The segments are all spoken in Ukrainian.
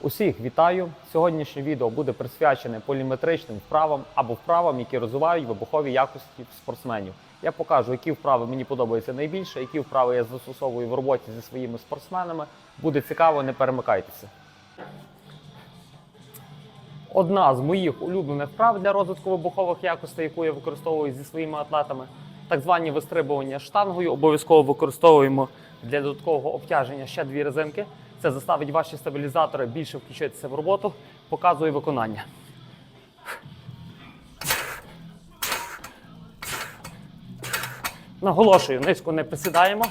Усіх вітаю! Сьогоднішнє відео буде присвячене поліметричним вправам або вправам, які розвивають вибухові якості спортсменів. Я покажу, які вправи мені подобаються найбільше, які вправи я застосовую в роботі зі своїми спортсменами. Буде цікаво, не перемикайтеся. Одна з моїх улюблених вправ для розвитку вибухових якостей, яку я використовую зі своїми атлетами, так звані вистрибування штангою. Обов'язково використовуємо для додаткового обтяження ще дві резинки. Це заставить ваші стабілізатори більше включитися в роботу. Показую виконання. Наголошую, низько не присідаємо.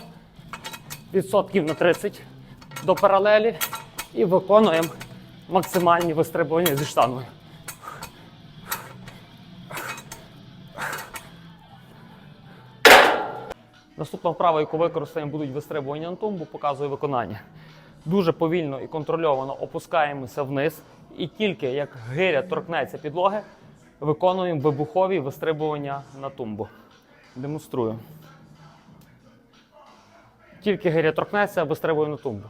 Відсотків на 30 до паралелі і виконуємо максимальні вистрибування зі штангою. Наступна вправа, яку використаємо, будуть вистрибування на тумбу, показує виконання. Дуже повільно і контрольовано опускаємося вниз, і тільки як гиря торкнеться підлоги, виконуємо вибухові вистрибування на тумбу. Демонструю. Тільки гиря торкнеться, вистрибуємо на тумбу.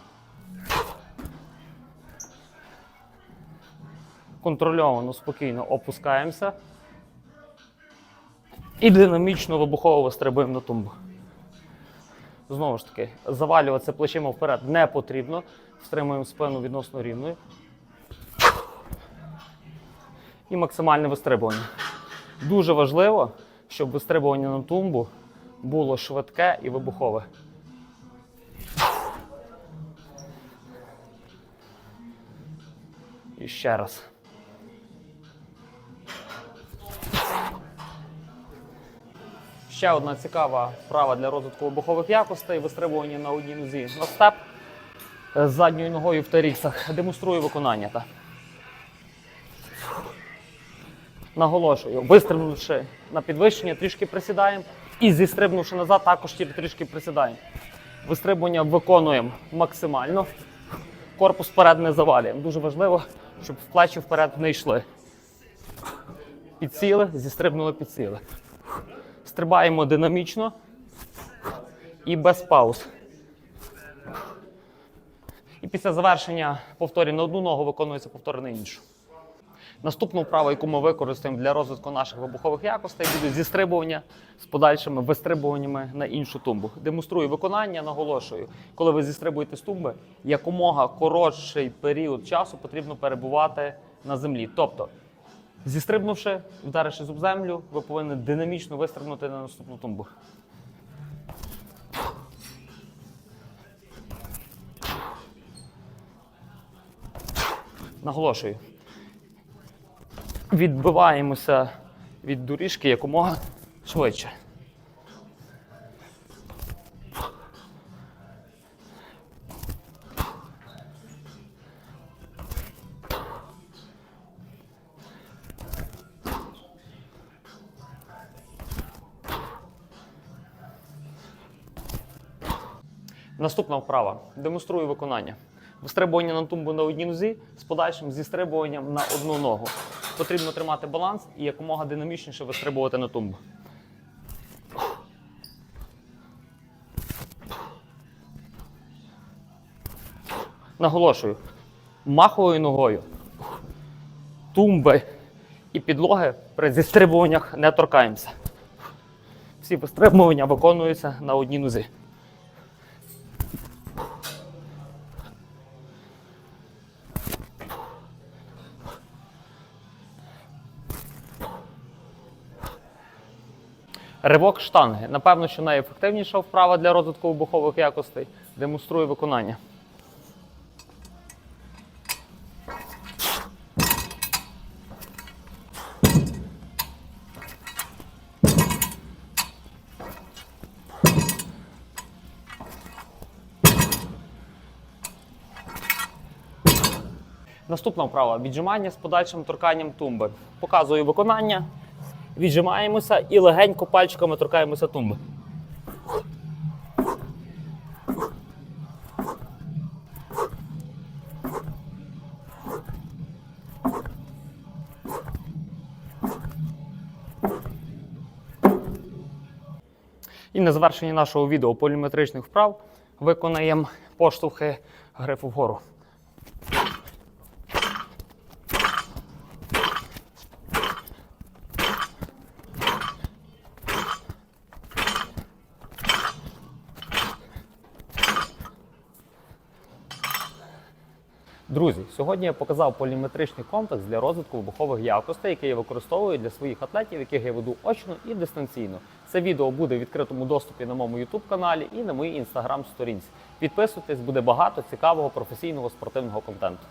Контрольовано, спокійно опускаємося і динамічно вибухово вистрибуємо на тумбу. Знову ж таки, завалюватися плечима вперед не потрібно. Стримуємо спину відносно рівною. І максимальне вистрибування. Дуже важливо, щоб вистрибування на тумбу було швидке і вибухове. І ще раз. Ще одна цікава вправа для розвитку вибухових якостей вистрибування на одній нозі на степ з задньою ногою в таріксах. Демонструю виконання. Та. Наголошую, вистрибнувши на підвищення, трішки присідаємо. І зістрибнувши назад, також трішки присідаємо. Вистрибування виконуємо максимально. Корпус вперед не завалюємо. Дуже важливо, щоб плечі вперед не йшли. Підсіли, зістрибнули, підсіли. Стрибаємо динамічно і без пауз. І після завершення повторів на одну ногу виконується повтори на іншу. Наступну вправу, яку ми використаємо для розвитку наших вибухових якостей, буде зістрибування з подальшими вистрибуваннями на іншу тумбу. Демонструю виконання, наголошую, коли ви зістрибуєте з тумби, якомога коротший період часу потрібно перебувати на землі. Тобто, зістрибнувши, вдаривши зуб землю, ви повинні динамічно вистрибнути на наступну тумбу. Наголошую. Відбиваємося від доріжки якомога швидше. Наступна вправа. Демонструю виконання. Вистрибування на тумбу на одній нозі з подальшим зістрибуванням на одну ногу. Потрібно тримати баланс і якомога динамічніше вистрибувати на тумбу. Наголошую, маховою ногою тумби і підлоги при зістрибуваннях не торкаємося. Всі вистрибування виконуються на одній нозі. Ривок штанги. Напевно, що найефективніша вправа для розвитку вибухових якостей. Демонструю виконання. Наступна вправа віджимання з подальшим торканням тумби. Показую виконання. Віджимаємося і легенько пальчиками торкаємося тумби. І на завершенні нашого відео поліметричних вправ виконаємо поштовхи грифу вгору. Друзі, сьогодні я показав поліметричний комплекс для розвитку вибухових якостей, який я використовую для своїх атлетів, яких я веду очно і дистанційно. Це відео буде в відкритому доступі на моєму YouTube каналі і на моїй інстаграм сторінці. Підписуйтесь, буде багато цікавого професійного спортивного контенту.